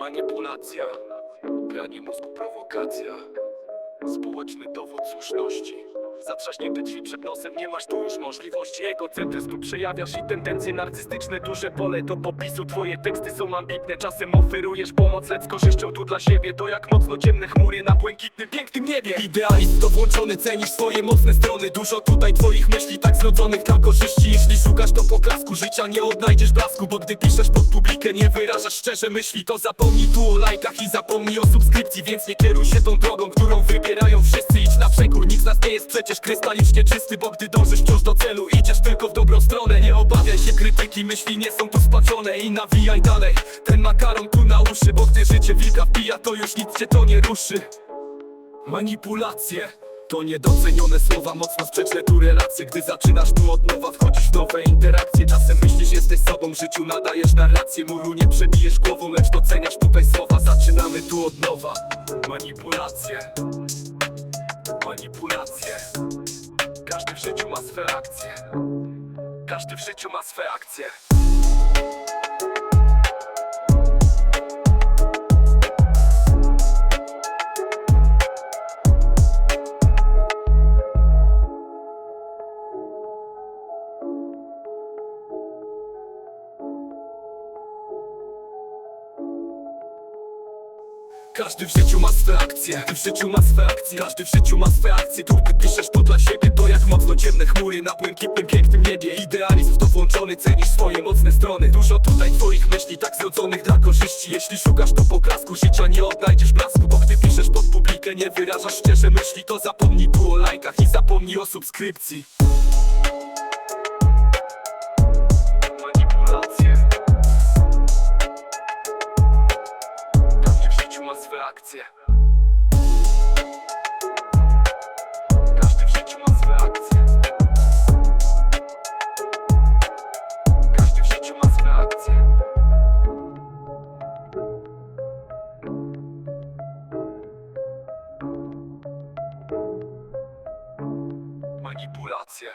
Manipulacja, pranie mózgu, prowokacja, społeczny dowód słuszności. Zatrzaśnięte drzwi przed nosem, nie masz tu już możliwości. Egocentryzmu przejawiasz i tendencje narcystyczne Duże pole do popisu, twoje teksty są ambitne Czasem oferujesz pomoc, lecz z korzyścią tu dla siebie To jak mocno ciemne chmury na błękitnym, pięknym niebie. Idealist to włączony, cenisz swoje mocne strony. Dużo tutaj twoich myśli tak zrodzonych dla korzyści. Jeśli szukasz to poklasku, życia nie odnajdziesz blasku Bo gdy piszesz pod publikę, nie wyrażasz szczerze myśli. To zapomnij tu o lajkach i zapomnij o subskrypcji Więc nie kieruj się tą drogą, którą wybierają wszyscy przekór, nikt z nas nie jest przecież krystalicznie czysty Bo gdy dążysz wciąż do celu, idziesz tylko w dobrą stronę. Nie obawiaj się krytyki, myśli nie są tu spaczone I nawijaj dalej, ten makaron tu na uszy Bo gdy życie wilka wpija, to już nic cię to nie ruszy. Manipulacje to niedocenione słowa, mocno sprzeczne tu relacje. Gdy zaczynasz tu od nowa, wchodzisz w nowe interakcje. Czasem myślisz, jesteś sobą, życiu nadajesz narrację. Muru nie przebijesz głową, lecz doceniasz tutaj słowa. Zaczynamy tu od nowa. Manipulacje Manipulacje. Każdy w życiu ma swe akcje. Każdy w życiu ma swe akcje Każdy w życiu ma swe akcje. Każdy w życiu ma swe akcje Każdy w życiu ma swe akcje. Tu ty piszesz to dla siebie To jak mocno ciemne chmury na błękitnym pięknym niebie. Idealizm to włączony Cenisz swoje mocne strony. Dużo tutaj twoich myśli tak zrodzonych dla korzyści. Jeśli szukasz to poklasku Życia nie odnajdziesz blasku Bo gdy piszesz pod publikę Nie wyrażasz szczerze myśli To zapomnij tu o lajkach I zapomnij o subskrypcji akcje. Każdy w życiu ma swe akcje. Manipulacje